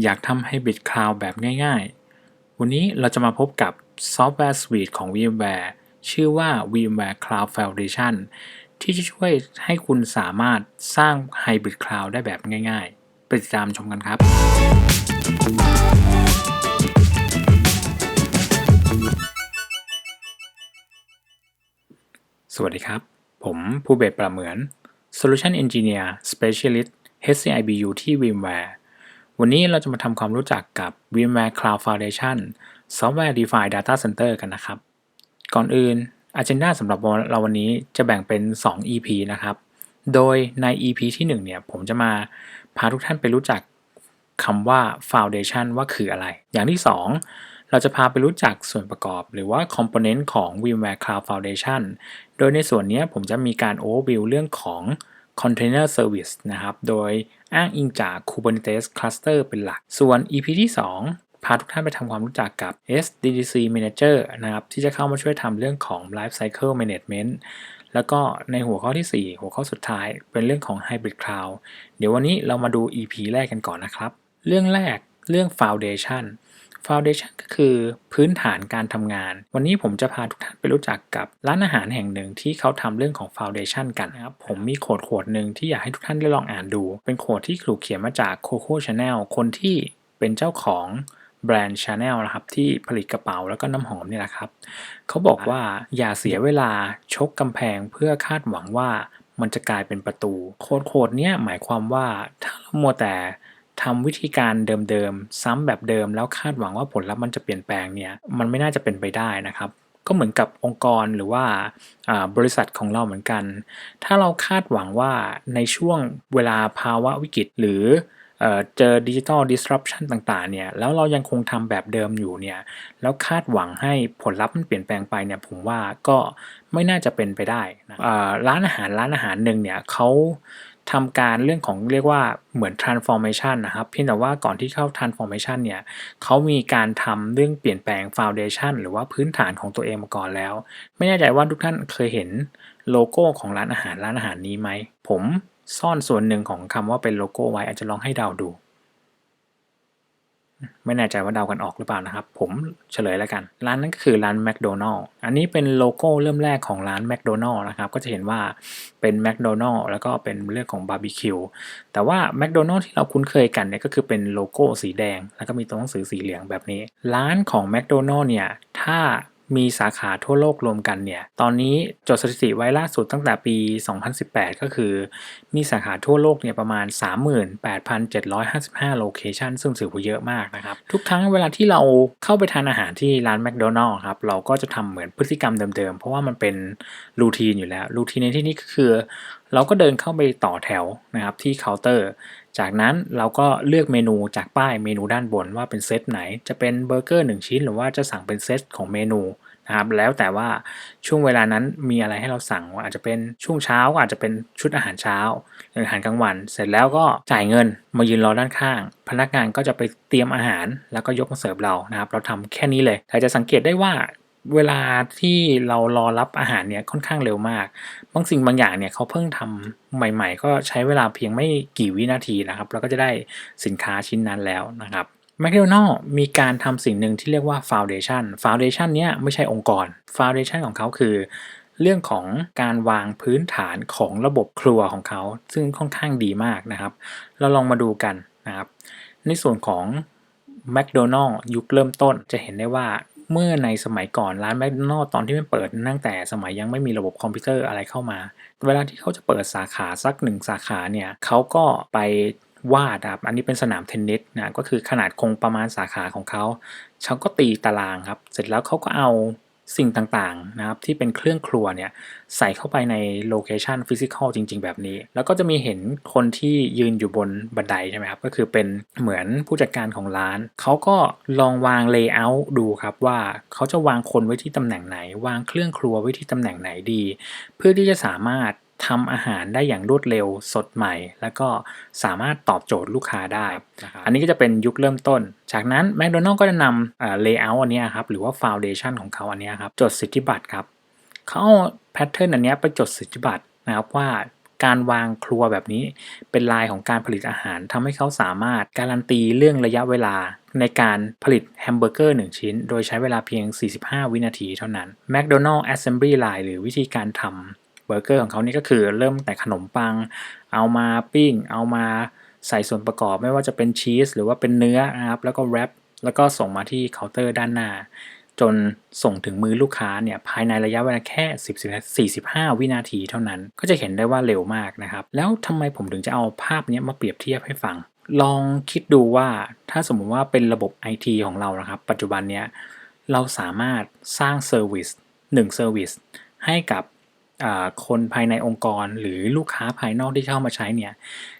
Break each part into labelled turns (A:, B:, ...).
A: อยากทำ Hybrid Cloud แบบง่ายๆ วันนี้เราจะมาพบกับซอฟต์แวร์สวีทของ VMware ชื่อว่า VMware Cloud Foundation ที่จะช่วยให้คุณสามารถสร้าง Hybrid Cloud ได้แบบง่ายๆ ไปติดตามชมกันครับ สวัสดีครับ ผมภูเบศประเหมือน Solution Engineer Specialist HCIBU ที่ VMware วันนี้เราจะมาทำความรู้จักกับ VMware Cloud Foundation Software Defined Data Center กันนะครับ ก่อนอื่น Agenda สำหรับเราวันนี้จะแบ่งเป็น 2 EP นะครับ โดยใน EP ที่ 1 เนี่ย ผมจะมาพาทุกท่านไปรู้จักคำว่า Foundation ว่าคืออะไร อย่างที่ 2 เราจะพาไปรู้จักส่วนประกอบ หรือว่า Component ของ VMware Cloud Foundation โดยในส่วนนี้ผมจะมีการ overview เรื่องของ Container Service นะครับ โดยอ้างอิงจาก Kubernetes Cluster เป็นหลัก ส่วน EP ที่ 2 พาทุกท่านไปทำความรู้จักกับ SDDC Manager นะครับ ที่จะเข้ามาช่วยทำเรื่องของ Life Cycle Management แล้วก็ในหัวข้อที่ 4 หัวข้อสุดท้ายเป็นเรื่องของ Hybrid Cloud เดี๋ยววันนี้เรามาดู EP แรกกันก่อนนะครับ เรื่องแรกเรื่อง Foundation Foundation ก็คือพื้นฐานการทำงาน วันนี้ผมจะพาทุกท่านไปรู้จักกับร้านอาหารแห่งหนึ่งที่เขาทำเรื่องของ Foundation กันนะครับ ผมมีโคดโคดหนึ่งที่อยากให้ทุกท่านได้ลองอ่านดู เป็นโคดที่ถูกเขียนมาจาก Coco Chanel คนที่เป็นเจ้าของแบรนด์ Chanel นะครับที่ผลิตกระเป๋าแล้วก็น้ำหอมนี่แหละครับ เขาบอกว่าอย่าเสียเวลาชกกำแพงเพื่อคาดหวังว่ามันจะกลายเป็นประตู โคดโคดเนี้ยหมายความว่าถ้าเรามัวแต่ ทำวิธีการเดิมๆ ซ้ำแบบเดิมแล้วคาดหวังว่าผลลัพธ์มันจะเปลี่ยนแปลงเนี่ยมันไม่น่าจะเป็นไปได้นะครับ ก็เหมือนกับองค์กรหรือว่าบริษัทของเราเหมือนกัน ถ้าเราคาดหวังว่าในช่วงเวลาภาวะวิกฤตหรือเจอดิจิทัล disruption ต่างๆเนี่ยแล้วเรายังคงทำแบบเดิมอยู่เนี่ยแล้วคาดหวังให้ผลลัพธ์มันเปลี่ยนแปลงไปเนี่ยผมว่าก็ไม่น่าจะเป็นไปได้นะร้านอาหารร้านอาหารหนึ่งเนี่ยเขา ทำการเรื่องของเรียกว่าเหมือน transformation นะครับ เพียงแต่ว่าก่อนที่เข้า transformation เนี่ยเขามีการทำเรื่องเปลี่ยนแปลง foundation หรือว่าพื้นฐานของตัวเองมาก่อนแล้ว ไม่แน่ใจว่าทุกท่านเคยเห็นโลโก้ของร้านอาหารร้านอาหารนี้ไหม ผมซ่อนส่วนหนึ่งของคำว่าเป็นโลโก้ไว้อาจจะลองให้เดาดู ไม่แน่ใจว่าเดากันออกหรือเปล่านะครับ ผมเฉลยแล้วกัน ร้านนั้นก็คือร้านแมคโดนัลล์อันนี้เป็นโลโก้เริ่มแรกของร้านแมคโดนัลล์นะครับ ก็จะเห็นว่าเป็นแมคโดนัลล์แล้วก็เป็นเรื่องของบาร์บีคิว แต่ว่าแมคโดนัลล์ที่เราคุ้นเคยกันเนี่ยก็คือเป็นโลโก้สีแดง แล้วก็มีตัวหนังสือสีเหลืองแบบนี้ ร้านของแมคโดนัลล์เนี่ย ถ้า มีสาขาทั่วโลกรวมกันเนี่ยตอนนี้จดสถิติไว้ล่าสุดตั้งแต่ปี 2018 ก็คือ มีสาขาทั่วโลกเนี่ยประมาณ 38,755 โลเคชันซึ่งถือว่าเยอะมากนะครับ ทุกครั้งเวลาที่เราเข้าไปทานอาหารที่ร้านแมคโดนัลล์ครับ เราก็จะทำเหมือนพฤติกรรมเดิมๆ เพราะว่ามันเป็นรูทีนอยู่แล้วรูทีนในที่นี้ก็คือ เราก็เดินเข้าไปต่อแถวนะครับที่เคาน์เตอร์ จากนั้นเราก็เลือกเมนูจากป้ายเมนูด้านบนว่าเป็นเซตไหน จะเป็นเบอร์เกอร์1ชิ้น หรือว่าจะสั่งเป็นเซตของเมนูนะครับแล้วแต่ว่าช่วงเวลานั้นมีอะไรให้เราสั่งอาจจะเป็นช่วงเช้าก็อาจจะเป็นชุดอาหารเช้าหรืออาหารกลางวัน เสร็จแล้วก็จ่ายเงินมายืนรอด้านข้าง พนักงานก็จะไปเตรียมอาหารแล้วก็ยกมาเสิร์ฟเรานะครับ เราทำแค่นี้เลยแต่จะสังเกตได้ว่า เวลาที่เรารอรับอาหารเนี่ยค่อนข้างเร็วมาก บางสิ่งบางอย่างเนี่ยเขาเพิ่งทำใหม่ ๆ ก็ใช้เวลาเพียงไม่กี่วินาทีนะครับ แล้วก็จะได้สินค้าชิ้นนั้นแล้วนะครับแมคโดนัลมีการทำสิ่งหนึ่งที่เรียกว่า Foundation Foundation เนี้ยไม่ใช่องค์กร Foundation ของเขาคือ เรื่องของการวางพื้นฐานของระบบครัวของเขา ซึ่งค่อนข้างดีมากนะครับ เราลองมาดูกันนะครับ ในส่วนของแมคโดนัลลยุคเริ่มต้นจะเห็นได้ว่า เมื่อในสมัยก่อนร้านแมคโดนัลล์ตอนที่มันเปิดตั้งแต่สมัยยังไม่มีระบบคอมพิวเตอร์อะไรเข้ามา เวลาที่เขาจะเปิดสาขาสักหนึ่งสาขาเนี่ยเขาก็ไปวาดครับอันนี้เป็นสนามเทนนิสนะก็คือขนาดคงประมาณสาขาของเขาเขาก็ตีตารางครับ เสร็จแล้วเขาก็เอา สิ่งต่างๆนะครับที่เป็นเครื่องครัวเนี่ยใส่เข้าไปในโลเคชันฟิสิกอลจริง ๆ แบบนี้ แล้วก็จะมีเห็นคนที่ยืนอยู่บนบันไดใช่ไหมครับ ก็คือเป็นเหมือนผู้จัดการของร้าน เขาก็ลองวางเลเยอร์ดูครับว่าเขาจะวางคนไว้ที่ตำแหน่งไหน วางเครื่องครัวไว้ที่ตำแหน่งไหนดี เพื่อที่จะสามารถ ทำอาหารได้อย่างรวดเร็วสดใหม่ แล้วก็สามารถตอบโจทย์ลูกค้าได้ อันนี้ก็จะเป็นยุคเริ่มต้น จากนั้นแมคโดนัลล์ก็จะนำเลเยอร์อันนี้ครับหรือว่าฟาวเดชันของเขาอันนี้ครับจดสิทธิบัตรครับเขาเอาแพทเทิร์นอันนี้ไปจดสิทธิบัตรนะครับว่าการวางครัวแบบนี้เป็นลายของการผลิตอาหารทำให้เขาสามารถการันตีเรื่องระยะเวลาในการผลิตแฮมเบอร์เกอร์ 1 ชิ้น โดยใช้เวลาเพียง 45 วินาทีเท่านั้น McDonald Assembly Line หรือวิธีการทำเบ อร์เกอร์ของเขานี่ก็คือเริ่มแต่ขนมปัง เอามาปิ้ง เอามาใส่ส่วนประกอบไม่ว่าจะเป็นชีสหรือว่าเป็นเนื้อนะครับแล้วก็แรปแล้วก็ส่งมาที่เคาน์เตอร์ด้านหน้า จนส่งถึงมือลูกค้าเนี่ยภายในระยะเวลาแค่ 10 45 วินาทีเท่านั้น ก็จะเห็นได้ว่าเร็วมากนะครับ แล้วทำไมผมถึงจะเอาภาพนี้มาเปรียบเทียบให้ฟัง ลองคิดดูว่าถ้าสมมุติว่าเป็นระบบ IT ของเรานะครับ ปัจจุบันเนี้ยเราสามารถสร้างเซอร์วิสหนึ่งเซอร์วิสให้กับ คนภายในองค์กรหรือลูกค้าภายนอกที่เข้ามาใช้เนี่ย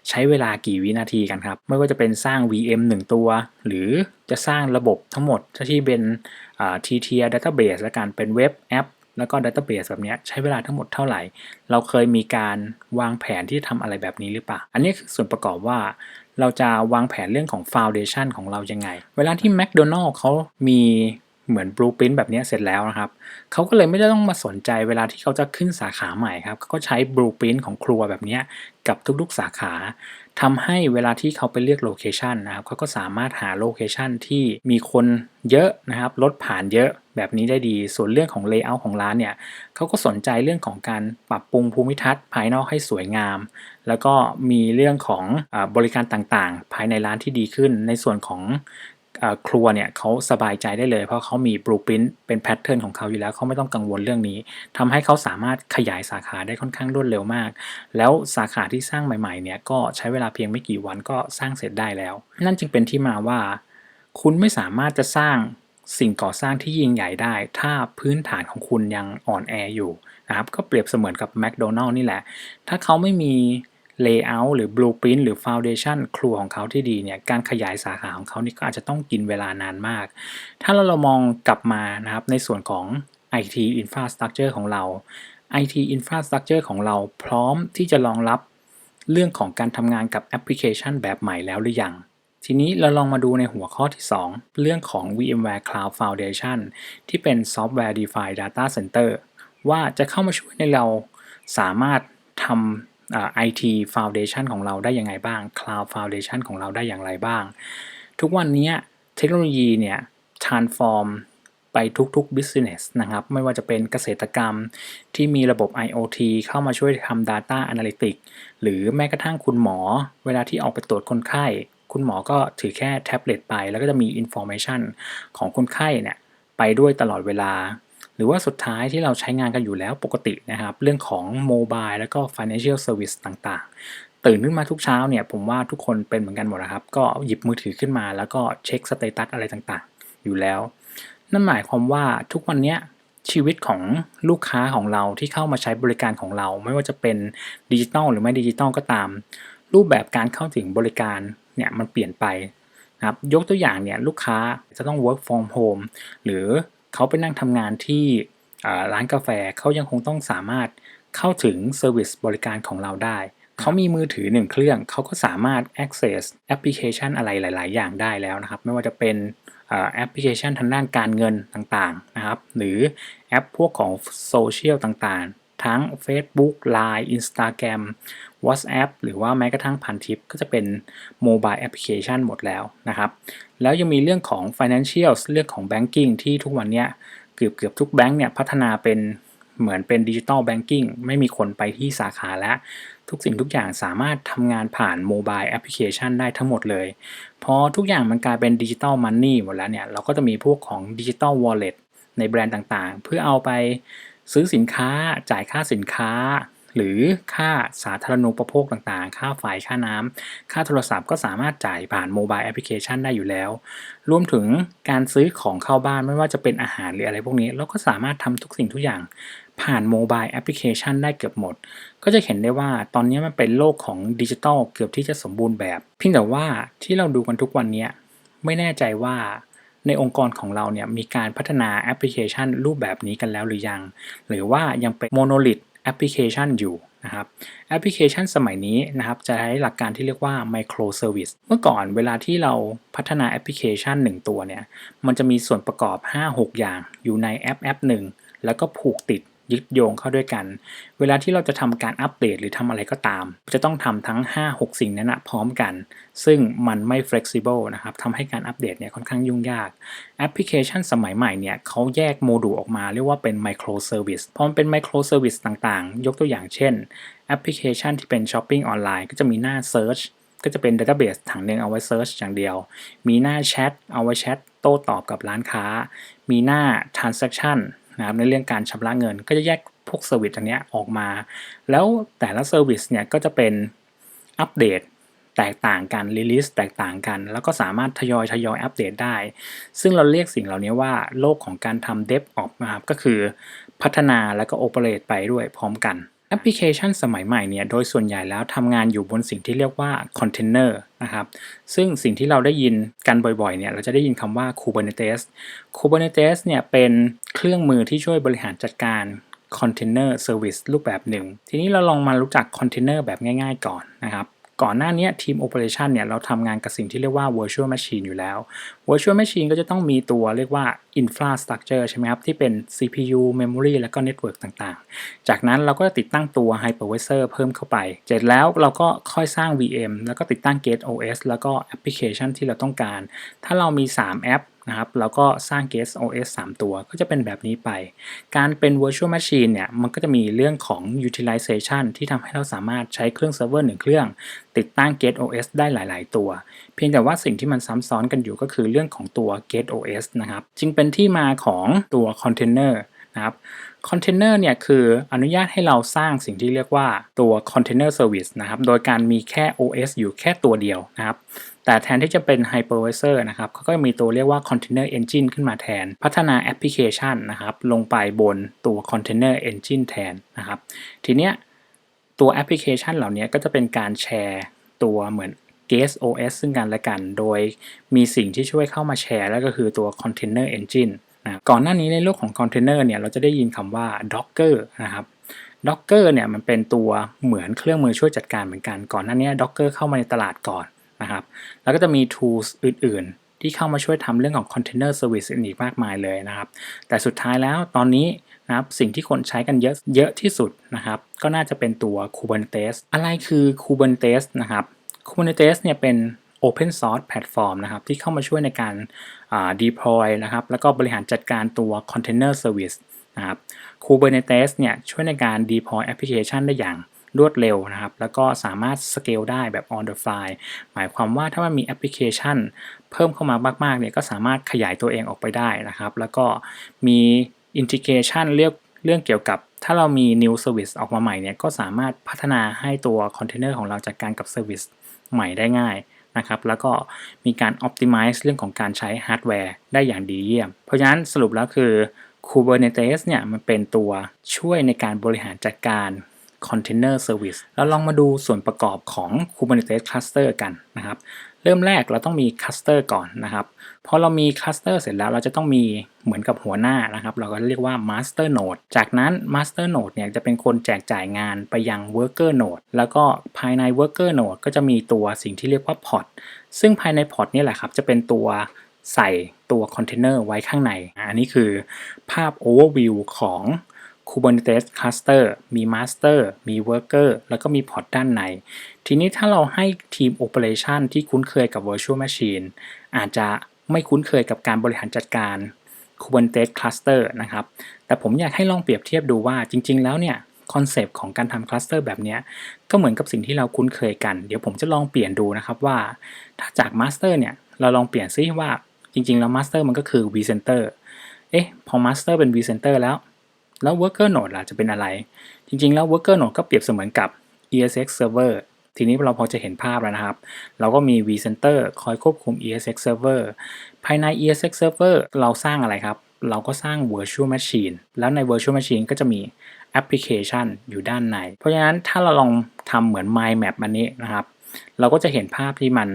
A: ใช้เวลากี่วินาทีกันครับ ไม่ว่าจะเป็นสร้าง VM 1 ตัว หรือจะสร้างระบบทั้งหมดที่เป็นทีเทียดัตเตอร์เบสและการเป็นเว็บแอป แล้วก็ดัตเตอร์เบสแบบนี้ใช้เวลาทั้งหมดเท่าไหร่ เราเคยมีการวางแผนที่ทำอะไรแบบนี้หรือเปล่า อันนี้คือส่วนประกอบว่าเราจะวางแผนเรื่องของฟาวเดชันของเรายังไง เวลาที่แมคโดนัลล์เขามี เหมือนบลูพิ้นแบบนี้เสร็จแล้วนะครับ เขาก็เลยไม่ได้ต้องมาสนใจเวลาที่เขาจะขึ้นสาขาใหม่ครับเขาก็ใช้บลูพิ้นของครัวแบบนี้กับทุกๆสาขาทำให้เวลาที่เขาไปเลือกโลเคชันนะครับเขาก็สามารถหาโลเคชันที่มีคนเยอะนะครับรถผ่านเยอะแบบนี้ได้ดี ส่วนเรื่องของเลเยอร์ของร้านเนี่ยเขาก็สนใจเรื่องของการปรับปรุงภูมิทัศน์ภายนอกให้สวยงาม แล้วก็มีเรื่องของอบริการต่างๆ ภายในร้านที่ดีขึ้น ในส่วนของ ครัวเนี่ยเขาสบายใจได้เลย เพราะเขามีบลูพิ้นเป็นแพทเทิร์นของเขาอยู่แล้วเขาไม่ต้องกังวลเรื่องนี้ทำให้เขาสามารถขยายสาขาได้ค่อนข้างรวดเร็วมาก แล้วสาขาที่สร้างใหม่ๆเนี่ยก็ใช้เวลาเพียงไม่กี่วันก็สร้างเสร็จได้แล้ว นั่นจึงเป็นที่มาว่า คุณไม่สามารถจะสร้างสิ่งก่อสร้างที่ยิ่งใหญ่ได้ ถ้าพื้นฐานของคุณยังอ่อนแออยู่นะครับก็เปรียบเสมือนกับแมคโดนัลล์นี่แหละ ถ้าเขาไม่มี Layout หรือ Blueprint หรือ Foundation ครัวของเขาที่ดีเนี่ยการขยายสาขาของเขานี่ก็อาจจะต้องกินเวลานานมาก ถ้าเราเรามองกลับมานะครับในส่วนของ IT Infrastructure ของเรา IT Infrastructure ของเราพร้อมที่จะรองรับเรื่องของการทำงานกับแอปพลิเคชันแบบใหม่แล้วหรือยัง ทีนี้เราลองมาดูในหัวข้อที่ 2 เรื่องของ VMware Cloud Foundation ที่เป็น Software Defined Data Center ว่าจะเข้ามาช่วยในเราสามารถทำ IT Foundation ของเราได้ยังไงบ้าง Cloud Foundation ของเราได้อย่างไรบ้าง ทุกวันนี้เทคโนโลยีเนี่ย transform ไปทุกๆ business นะครับ ไม่ว่าจะเป็นเกษตรกรรมที่มีระบบ IoT เข้ามาช่วยทำ Data Analytics หรือแม้กระทั่งคุณหมอ เวลาที่ออกไปตรวจคนไข้ คุณหมอก็ถือแค่แท็บเล็ตไป แล้วก็จะมี information ของคนไข้เนี่ย ไปด้วยตลอดเวลา หรือว่าสุดท้ายที่เราใช้งานกันอยู่แล้วปกตินะครับ เรื่องของโมบายแล้วก็ financial service ต่างๆ ตื่นขึ้นมาทุกเช้าเนี่ยผมว่าทุกคนเป็นเหมือนกันหมดนะครับ ก็หยิบมือถือขึ้นมา แล้วก็เช็คสเตตัสอะไรต่างๆ อยู่แล้ว นั่นหมายความว่าทุกวันนี้ชีวิตของลูกค้าของเราที่เข้ามาใช้บริการของเรา ไม่ว่าจะเป็นดิจิตอลหรือไม่ดิจิตอลก็ตาม รูปแบบการเข้าถึงบริการเนี่ยมันเปลี่ยนไปนะครับยกตัวอย่างเนี่ยลูกค้าจะต้อง work from home หรือ เขาไปนั่งทำงานที่ร้านกาแฟเขายังคงต้องสามารถเข้าถึงเซอร์วิสบริการของเราได้ เขามีมือถือหนึ่งเครื่อง เขาก็สามารถ access แอปพลิเคชันอะไรหลาย ๆ อย่างได้แล้วนะครับ ไม่ว่าจะเป็นแอปพลิเคชันทางด้านการเงินต่าง ๆ นะครับ หรือแอปพวกของโซเชียลต่าง ๆ ทั้ง Facebook Line Instagram WhatsApp หรือว่าแม้กระทั่งพันทิปก็จะเป็นโมบายแอปพลิเคชันหมดแล้วนะครับ แล้วยังมีเรื่องของ Financial เรื่องของ Banking ที่ทุกวันนี้เกือบเกือบทุกแบงก์เนี่ยพัฒนาเป็นเหมือนเป็นดิจิตอลแบงกิ้งไม่มีคนไปที่สาขาแล้ว ทุกสิ่งทุกอย่างสามารถทำงานผ่านโมบายแอปพลิเคชันได้ทั้งหมดเลย พอทุกอย่างมันกลายเป็นดิจิตอลมันนี่หมดแล้วเนี่ย เราก็จะมีพวกของดิจิตอลวอลเล็ตในแบรนด์ต่างๆ เพื่อเอาไป ซื้อสินค้าจ่ายค่าสินค้า หรือค่าสาธารณูปโภคต่างๆ ค่าไฟค่าน้ำค่าโทรศัพท์ก็สามารถจ่ายผ่านโมบายแอปพลิเคชันได้อยู่แล้ว รวมถึงการซื้อของเข้าบ้านไม่ว่าจะเป็นอาหารหรืออะไรพวกนี้ เราก็สามารถทำทุกสิ่งทุกอย่างผ่านโมบายแอปพลิเคชันได้เกือบหมด ก็จะเห็นได้ว่าตอนนี้มันเป็นโลกของดิจิทัลเกือบที่จะสมบูรณ์แบบ เพียงแต่ว่าที่เราดูกันทุกวันนี้ไม่แน่ใจว่า ในองค์กรของเราเนี่ยมีการพัฒนาแอปพลิเคชันรูปแบบนี้กันแล้วหรือยัง หรือว่ายังเป็นโมโนลิทแอปพลิเคชันอยู่นะครับแอปพลิเคชันสมัยนี้นะครับจะใช้หลักการที่เรียกว่า micro service เมื่อก่อนเวลาที่เราพัฒนาแอปพลิเคชัน 1 ตัวเนี่ยมันจะมีส่วนประกอบ 5-6 อย่างอยู่ในแอปแอปหนึ่งแล้วก็ผูกติด ยึดโยงเข้าด้วยกัน เวลาที่เราจะทำการอัปเดตหรือทำอะไรก็ตาม จะต้องทำทั้ง 5-6 สิ่งนั้นนะพร้อมกัน ซึ่งมันไม่ flexible นะครับทำให้การอัปเดตเนี่ยค่อนข้างยุ่งยาก แอปพลิเคชันสมัยใหม่เนี่ยเขาแยกโมดูลออกมาเรียกว่าเป็น micro service พอมันเป็น micro service ต่างๆ ยกตัวอย่างเช่น แอปพลิเคชันที่เป็นช้อปปิ้งออนไลน์ก็จะมีหน้า search ก็จะเป็น database ถังหนึ่งเอาไว้ search อย่างเดียว มีหน้าแชทเอาไว้แชทโต้ตอบกับร้านค้า มีหน้า transaction นะครับในเรื่องการชำระเงิน ก็จะแยกพวกเซอร์วิสอันนี้ออกมา แล้วแต่ละเซอร์วิสเนี่ยก็จะเป็นอัปเดตแตกต่างกันรีลิสแตกต่างกัน แล้วก็สามารถทยอยทยอยอัปเดตได้ ซึ่งเราเรียกสิ่งเหล่านี้ว่าโลกของการทำเดฟออกนะครับก็คือพัฒนาแล้วก็โอเปเรตไปด้วยพร้อมกัน แอปพลิเคชันสมัยใหม่เนี่ยโดยส่วนใหญ่แล้วทำงานอยู่บนสิ่งที่เรียกว่าคอนเทนเนอร์นะครับซึ่งสิ่งที่เราได้ยินกันบ่อยๆเนี่ยเราจะได้ยินคำว่า Kubernetes Kubernetes เนี่ยเป็นเครื่องมือที่ช่วยบริหารจัดการคอนเทนเนอร์เซอร์วิสรูปแบบหนึ่ง ทีนี้เราลองมารู้จักคอนเทนเนอร์แบบง่ายๆก่อนนะครับ ก่อนหน้านี้ทีม Operation เนี่ยเราทำงานกับสิ่งที่เรียกว่า Virtual Machine อยู่แล้ว Virtual Machine ก็จะต้องมีตัวเรียกว่า Infrastructure ใช่ไหมครับ ที่เป็น CPU Memory แล้วก็ Network ต่างๆ จากนั้นเราก็จะติดตั้งตัว Hypervisor เพิ่มเข้าไป เสร็จแล้วเราก็ค่อยสร้าง VM แล้วก็ติดตั้ง Gate OS แล้วก็แอปพลิเคชันที่เราต้องการ ถ้าเรามี 3 แอป นะครับเราก็สร้าง Guest OS 3 ตัวก็จะเป็นแบบนี้ไป การเป็น Virtual Machine เนี่ยมันก็จะมีเรื่องของ Utilization ที่ทำให้เราสามารถใช้เครื่องเซิร์ฟเวอร์หนึ่งเครื่อง ติดตั้ง Gate OS ได้หลาย ๆ ตัว เพียงแต่ว่าสิ่งที่มันซ้ำซ้อนกันอยู่ก็คือเรื่องของตัว Gate OS นะครับจึงเป็นที่มาของตัว Container นะครับคอนเทนเนอร์เนี่ยคืออนุญาตให้เราสร้างสิ่งที่เรียกว่าตัว Container Service นะครับ โดยการมีแค่ OS อยู่แค่ตัวเดียวนะครับ แต่แทนที่จะเป็น Hypervisor นะครับเขาก็มีตัวเรียกว่า Container Engine ขึ้นมาแทน พัฒนาแอปพลิเคชันนะครับลงไปบนตัว Container Engine แทนนะครับ ทีเนี้ยตัวแอปพลิเคชันเหล่านี้ก็จะเป็นการแชร์ตัวเหมือน Guest OS ซึ่งกันและกัน โดยมีสิ่งที่ช่วยเข้ามาแชร์ แล้วก็คือตัว Container Engine นะก่อนหน้านี้ในโลกของคอนเทนเนอร์เนี่ยเราจะได้ยินคำว่า Docker นะครับ Docker เนี่ยมันเป็นตัวเหมือนเครื่องมือช่วยจัดการเหมือนกัน ก่อนหน้านี้ Docker เข้ามาในตลาดก่อน นะครับ แล้วก็จะมี tools อื่น ๆ ที่เข้ามาช่วยทำเรื่องของ Container Service อีกมากมายเลยนะครับ แต่สุดท้ายแล้วตอนนี้นะครับสิ่งที่คนใช้กันเยอะเยอะที่สุดนะครับ ก็น่าจะเป็นตัว Kubernetes อะไรคือ Kubernetes นะครับ Kubernetes เนี่ยเป็น Open Source Platform นะครับที่เข้ามาช่วยในการ deploy นะครับแล้วก็บริหารจัดการตัว Container Service นะครับ Kubernetes เนี่ยช่วยในการ deploy application ได้อย่าง รวดเร็วนะครับ แล้วก็สามารถ scale ได้แบบ on the fly หมายความว่าถ้ามันมีแอปพลิเคชัน เพิ่มเข้ามามากๆเนี่ยก็สามารถขยายตัวเองออกไปได้นะครับ แล้วก็มี integration เรียกเรื่องเกี่ยวกับถ้าเรามี new service ออกมาใหม่เนี่ยก็สามารถพัฒนาให้ตัว container ของเราจัดการกับ service ใหม่ได้ง่ายนะครับ แล้วก็มีการ optimize เรื่องของการใช้ฮาร์ดแวร์ได้อย่างดีเยี่ยม เพราะฉะนั้นสรุปแล้วคือ Kubernetes เนี่ยมันเป็นตัวช่วยในการบริหารจัดการ Container Service แล้วลองมาดูส่วนประกอบของ Kubernetes Cluster กันนะครับ เริ่มแรกเราต้องมี Cluster ก่อนนะครับ พอเรามี Cluster เสร็จแล้วเราจะต้องมีเหมือนกับหัวหน้านะครับ เราก็เรียกว่า Master Node จากนั้น Master Node เนี่ยจะเป็นคนแจกจ่ายงานไปยัง Worker Node แล้วก็ภายใน Worker Node ก็จะมีตัวสิ่งที่เรียกว่า Pod ซึ่งภายใน Pod นี่แหละครับจะเป็นตัวใส่ตัวคอนเทนเนอร์ไว้ข้างใน อันนี้คือภาพ overview ของ Kubernetes Cluster มี Master มี Worker แล้วก็มี Pod ด้านใน ทีนี้ถ้าเราให้ทีม Operation ที่คุ้นเคยกับ Virtual Machine อาจจะไม่คุ้นเคยกับการบริหารจัดการ Kubernetes Cluster นะครับ แต่ผมอยากให้ลองเปรียบเทียบดูว่าจริง ๆ แล้วเนี่ยคอนเซปต์ของการทำคลัสเตอร์แบบนี้ก็เหมือนกับสิ่งที่เราคุ้นเคยกัน เดี๋ยวผมจะลองเปลี่ยนดูนะครับว่า ถ้าจาก Master เนี่ยเราลองเปลี่ยนซิว่าจริงๆ แล้ว Master มันก็คือ vCenter เอ๊ะพอ Master เป็น vCenter แล้ว แล้ว Worker Node ล่ะจะเป็นอะไร จริงๆ แล้ว Worker Node ก็เปรียบเสมือนกับ ESX Server ทีนี้เราพอจะเห็นภาพแล้วนะครับ เราก็มี vCenter คอยควบคุม ESX Server ภายใน ESX Server เราสร้างอะไรครับ เราก็สร้าง Virtual Machine แล้วใน Virtual Machine ก็จะมีแอปพลิเคชันอยู่ด้านใน เพราะฉะนั้นถ้าเราลองทำเหมือน Mind Map อันนี้นะครับ เราก็จะเห็นภาพที่มัน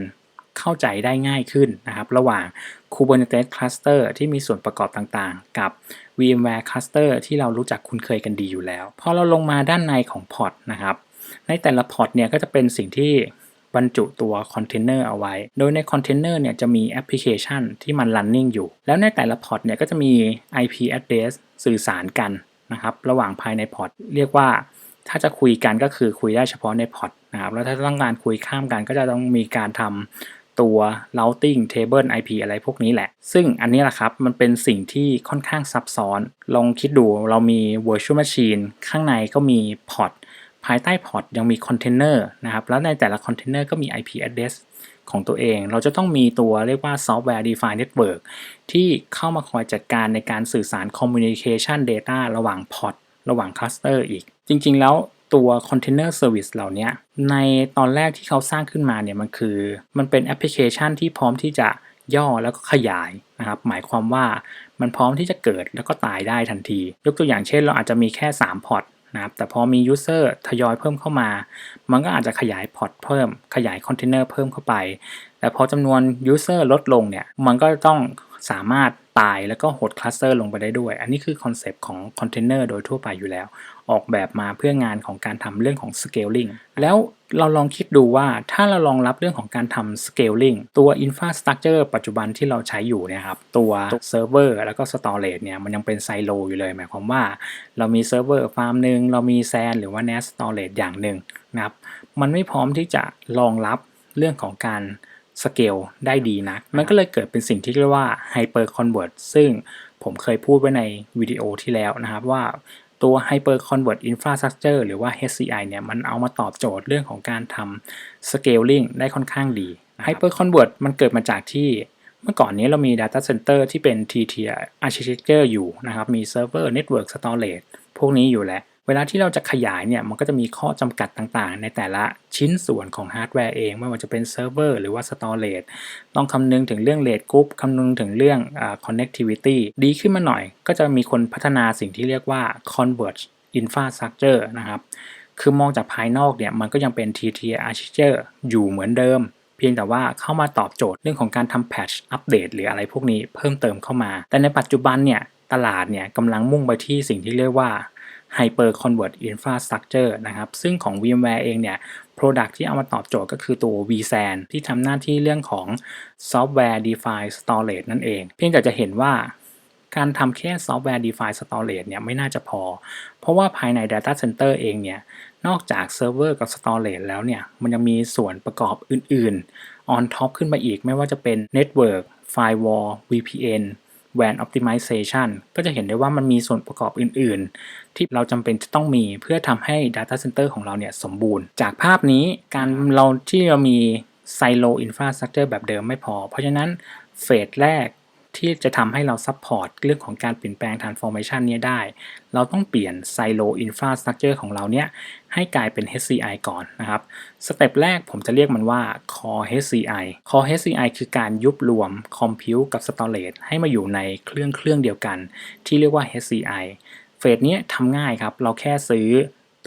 A: เข้าใจได้ง่ายขึ้นนะครับ ระหว่าง Kubernetes Cluster ที่มีส่วนประกอบต่างๆ กับ VMware Cluster ที่เรารู้จักคุ้นเคยกันดีอยู่แล้ว พอเราลงมาด้านในของพอร์ตนะครับ ในแต่ละพอร์ตเนี่ยก็จะเป็นสิ่งที่บรรจุตัวคอนเทนเนอร์เอาไว้ โดยในคอนเทนเนอร์เนี่ยจะมีแอปพลิเคชันที่มัน running อยู่ แล้วในแต่ละพอร์ตเนี่ยก็จะมี IP address สื่อสารกันนะครับ ระหว่างภายในพอร์ตเรียกว่าถ้าจะคุยกันก็คือคุยได้เฉพาะในพอร์ตนะครับ แล้วถ้าต้องการคุยข้ามกันก็จะต้องมีการทำ ตัว routing table IP อะไรพวกนี้แหละ ซึ่งอันนี้แหละครับ มันเป็นสิ่งที่ค่อนข้างซับซ้อน ลองคิดดูเรามี virtual machine ข้างในก็มีพอร์ตภายใต้พอร์ตยังมีคอนเทนเนอร์นะครับ แล้วในแต่ละคอนเทนเนอร์ก็มี IP address ของตัวเอง เราจะต้องมีตัวเรียกว่า software defined network ที่เข้ามาคอยจัดการในการสื่อสาร communication data ระหว่างพอร์ตระหว่างคลัสเตอร์อีก จริง ๆ แล้ว ตัว container service เหล่านี้ในตอนแรกที่เขาสร้างขึ้นมาเนี่ยมันคือ มันเป็นแอปพลิเคชันที่พร้อมที่จะย่อแล้วก็ขยายนะครับหมายความว่ามันพร้อมที่จะเกิดแล้วก็ตายได้ทันที ยกตัวอย่างเช่น เราอาจจะมีแค่ 3 พอร์ตนะครับแต่พอมียูเซอร์ทยอยเพิ่มเข้ามา มันก็อาจจะขยายพอร์ตเพิ่ม ขยายคอนเทนเนอร์เพิ่มเข้าไป แต่พอจำนวนยูเซอร์ลดลงเนี่ยมันก็ต้องสามารถตายแล้วก็หดคลัสเตอร์ลงไปได้ด้วย อันนี้คือคอนเซปต์ของคอนเทนเนอร์โดยทั่วไปอยู่แล้ว ออกแบบมาเพื่องานของการทำเรื่องของ scaling แล้วเราลองคิดดูว่าถ้าเราลองรับเรื่องของการทำ scaling ตัว infrastructure ปัจจุบันที่เราใช้อยู่นี่ยครับตัวเซิร์ฟเวอร์แล้วก็ storage เนี่ยมันยังเป็นไซโลอยู่เลยหมายความว่า เรามีเซิร์ฟเวอร์ฟาร์มหนึ่งเรามีแซนหรือว่า NAS storage อย่างหนึ่งนะครับมันไม่พร้อมที่จะรองรับเรื่องของการสเกลได้ดีนะ มันก็เลยเกิดเป็นสิ่งที่เรียกว่า Hyper Convert ซึ่งผมเคยพูดไว้ในวิดีโอที่แล้วนะครับว่า ตัว Hyper Convert Infrastructure หรือว่า HCI เนี่ยมันเอามาตอบโจทย์เรื่องของการทำ Scaling ได้ค่อนข้างดี Hyper Convert มันเกิดมาจากที่เมื่อก่อนนี้เรามี Data Center ที่เป็น T-tier Architecture อยู่นะครับ มี Server Network Storage พวกนี้อยู่แล้ว เวลาที่เราจะขยายเนี่ยมันก็จะมีข้อจำกัดต่างๆ ในแต่ละชิ้นส่วนของฮาร์ดแวร์เอง ไม่ว่าจะเป็นเซิร์ฟเวอร์หรือว่า storage ต้องคำนึงถึงเรื่อง rate group คำนึงถึงเรื่องอ connectivity ดีขึ้นมาหน่อย ก็จะมีคนพัฒนาสิ่งที่เรียกว่า converge infrastructure นะครับ คือมองจากภายนอกเนี่ยมันก็ยังเป็น T-tier architecture อยู่เหมือนเดิม เพียงแต่ว่าเข้ามาตอบโจทย์เรื่องของการทำ patch อัปเดตหรืออะไรพวกนี้เพิ่มเติมเข้ามา แต่ในปัจจุบันเนี่ยตลาดเนี่ยกำลังมุ่งไปที่สิ่งที่เรียกว่า Hyper Convert Infrastructure นะครับ ซึ่งของ VMware เองเนี่ย Product ที่เอามาตอบโจทย์ก็คือตัว vSAN ที่ทำหน้าที่เรื่องของ Software Defined Storage นั่นเอง เพียงแต่จะเห็นว่าการทำแค่ Software Defined Storage เนี่ยไม่น่าจะพอ เพราะว่าภายใน Data Center เองเนี่ย นอกจาก Server กับ Storage แล้วเนี่ย มันยังมีส่วนประกอบอื่น ๆ on top ขึ้นมาอีกไม่ว่าจะเป็น Network Firewall VPN WAN Optimization ก็จะเห็นได้ว่ามันมีส่วนประกอบอื่น ๆ ที่เราจำเป็นจะต้องมีเพื่อทำให้ Data Center ของเราเนี่ยสมบูรณ์ จากภาพนี้การเราที่เรามี Silo Infrastructure แบบเดิมไม่พอ เพราะฉะนั้นเฟสแรก ที่จะทำให้เราซัพพอร์ตเรื่องของการเปลี่ยนแปลง transformation นี้ได้ เราต้องเปลี่ยน Silo Infrastructure ของเราเนี่ยให้กลายเป็น HCI ก่อนนะครับ สเต็ปแรกผมจะเรียกมันว่า Core HCI Core HCI คือการยุบรวม Compute กับ Storage ให้มาอยู่ในเครื่องเครื่องเดียวกัน ที่เรียกว่า HCI เฟสนี้ทำง่ายครับ เราแค่ซื้อ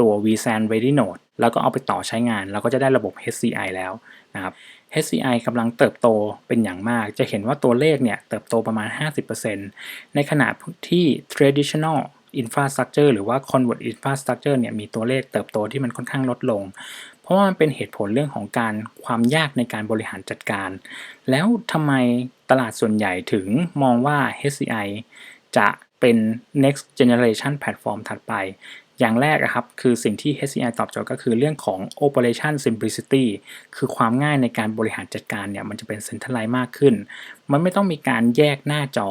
A: ตัว vSAN Ready Node แล้วก็เอาไปต่อใช้งาน เราก็จะได้ระบบ HCI แล้วนะครับ HCI กำลังเติบโตเป็นอย่างมาก จะเห็นว่าตัวเลขเนี่ยเติบโตประมาณ 50%ในขณะที่ traditional infrastructure หรือว่า convert infrastructure เนี่ยมีตัวเลขเติบโตที่มันค่อนข้างลดลง เพราะว่ามันเป็นเหตุผลเรื่องของการความยากในการบริหารจัดการ แล้วทำไมตลาดส่วนใหญ่ถึงมองว่า HCI จะเป็น next generation platform ถัดไป อย่างแรกครับคือสิ่งที่ HCI ตอบโจทย์ก็คือเรื่องของ operation simplicity คือความง่ายในการบริหารจัดการเนี่ยมันจะเป็น centralized มากขึ้น มันไม่ต้องมีการแยกหน้าจอ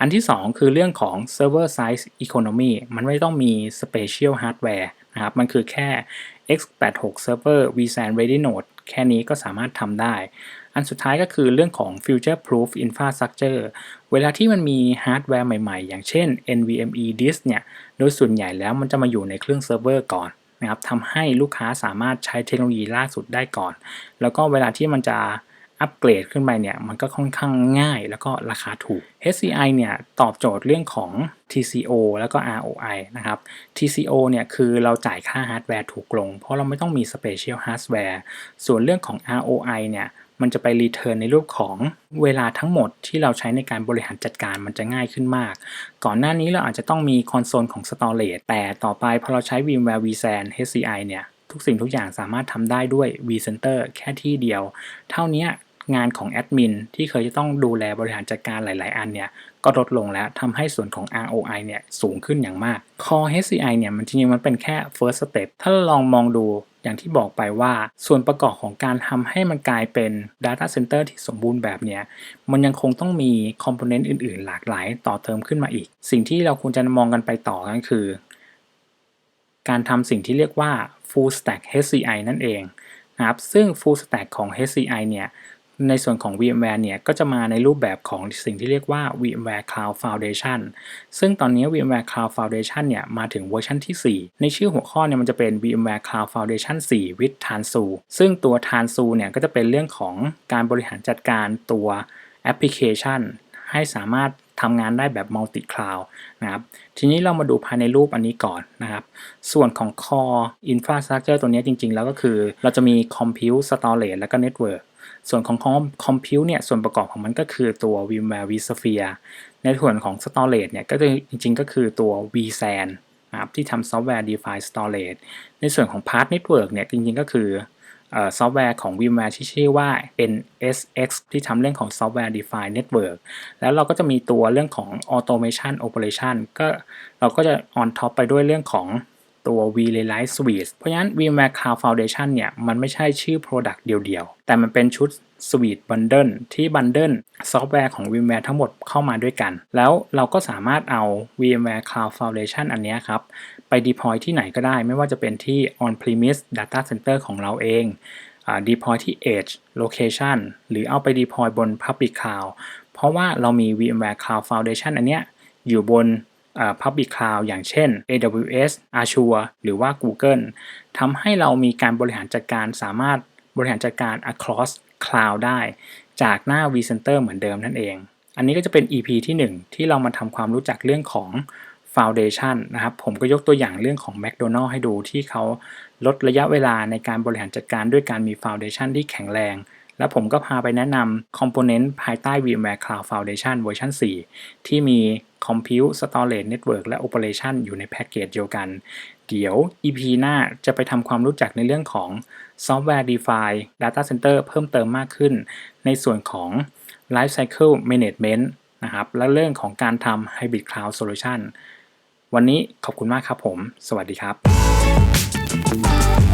A: อันที่ 2 คือเรื่องของ server size economy มันไม่ต้องมี special hardware นะครับ มันคือแค่ x86 server vSAN ready node แค่นี้ก็สามารถทำได้ อันสุดท้ายก็คือเรื่องของ future proof infrastructure เวลาที่มันมีฮาร์ดแวร์ใหม่ๆ อย่างเช่น NVMe disk เนี่ย โดยส่วนใหญ่แล้วมันจะมาอยู่ในเครื่องเซิร์ฟเวอร์ก่อนนะครับทำให้ลูกค้าสามารถใช้เทคโนโลยีล่าสุดได้ก่อน แล้วก็เวลาที่มันจะอัปเกรดขึ้นไปเนี่ย มันก็ค่อนข้างง่ายแล้วก็ราคาถูก HCI เนี่ย ตอบโจทย์เรื่องของ TCO แล้วก็ ROI นะครับ TCO เนี่ย คือเราจ่ายค่าฮาร์ดแวร์ถูกลง เพราะเราไม่ต้องมี Special Hardware ส่วนเรื่องของ ROI เนี่ย มันจะไปรีเทิร์นในรูปของเวลาทั้งหมดที่เราใช้ในการบริหารจัดการมันจะง่ายขึ้นมาก ก่อนหน้านี้เราอาจจะต้องมีคอนโซลของ Storage แต่ต่อไปพอเราใช้ VMware vSAN HCI เนี่ยทุกสิ่งทุกอย่างสามารถทำได้ด้วย vCenter แค่ที่เดียว เท่านี้ งานของแอดมินที่เคยจะต้องดูแลบริหารจัดการหลาย ๆ อันเนี่ยก็ลดลงแล้วทำให้ส่วนของ ROI เนี่ยสูงขึ้นอย่างมาก Core HCI เนี่ยมันจริงๆมันเป็นแค่ first step ถ้าลองมองดูอย่างที่บอกไปว่า ส่วนประกอบของการทำให้มันกลายเป็น Data Center ที่สมบูรณ์แบบเนี่ยมันยังคงต้องมี component อื่น ๆ หลากหลายต่อเติมขึ้นมาอีก สิ่งที่เราควรจะมองกันไปต่อก็คือ การทำสิ่งที่เรียกว่า full stack HCI นั่นเองนะครับซึ่ง full stack ของ HCI เนี่ย ในส่วนของ VMware เนี่ยก็จะมาในรูปแบบของสิ่งที่เรียกว่า VMware Cloud Foundation ซึ่งตอนนี้ VMware Cloud Foundation เนี่ยมาถึงเวอร์ชันที่ 4 ในชื่อหัวข้อเนี่ยมันจะเป็น VMware Cloud Foundation 4 with Tanzu ซึ่งตัว Tanzu เนี่ยก็จะเป็นเรื่องของการบริหารจัดการตัวแอปพลิเคชัน ให้สามารถทำงานได้แบบ multi cloud นะครับ ทีนี้เรามาดูภายในรูปอันนี้ก่อนนะครับ ส่วนของ core infrastructure ตัวนี้จริง ๆ แล้วก็คือ เราจะมี compute storage แล้วก็ network ส่วนของ compute เนี่ยส่วนประกอบของมันก็คือตัว VMware vSphere ในส่วนของ storage เนี่ยก็จะจริงๆ ก็คือตัว vSAN นะครับที่ทำ software defined storage ในส่วนของ part network เนี่ยจริงๆ ก็คือซอฟต์แวร์ของ VMware ที่ชื่อว่า NSX ที่ทำเรื่องของ Software Defined Network แล้วเราก็จะมีตัวเรื่องของ Automation Operation ก็เราก็จะ on top ไปด้วยเรื่องของ ตัว vRealize Suite เพราะฉะนั้น VMware Cloud Foundation เนี่ย มันไม่ใช่ชื่อ Product เดียวๆ แต่มันเป็นชุด Suite Bundle ที่ Bundle ซอฟต์แวร์ของ VMware ทั้งหมดเข้ามาด้วยกัน แล้วเราก็สามารถเอา VMware Cloud Foundation อันนี้ครับ ไป deploy ที่ไหนก็ได้ ไม่ว่าจะเป็นที่ on-premise data center ของเราเอง deploy ที่ edge location หรือเอาไป deploy บน public cloud เพราะว่าเรามี VMware Cloud Foundation อันเนี้ยอยู่บน Public Cloud อย่างเช่น AWS Azure หรือว่า Google ทำให้เรามีการบริหารจัดการสามารถบริหารจัดการ across cloud ได้ จากหน้า vCenter เหมือนเดิมนั่นเอง อันนี้ก็จะเป็น EP ที่ 1 ที่เรามาทำความรู้จักเรื่องของ Foundation นะครับ ผมก็ยกตัวอย่างเรื่องของ McDonald ให้ดูที่เขาลดระยะเวลาในการบริหารจัดการด้วยการมี Foundation ที่แข็งแรง แล้วผมก็พาไปแนะนำ Component ภายใต้ VMware Cloud Foundation เวอร์ชัน4 ที่มี Compute Storage Network และ Operation อยู่ในแพ็กเกจเดียวกัน เดี๋ยว EP หน้าจะไปทำความรู้จักในเรื่องของ Software Defined Data Center เพิ่มเติมมากขึ้น ในส่วนของ Life Cycle Management นะครับ และเรื่องของการทำ Hybrid Cloud Solution วันนี้ขอบคุณมากครับผม สวัสดีครับ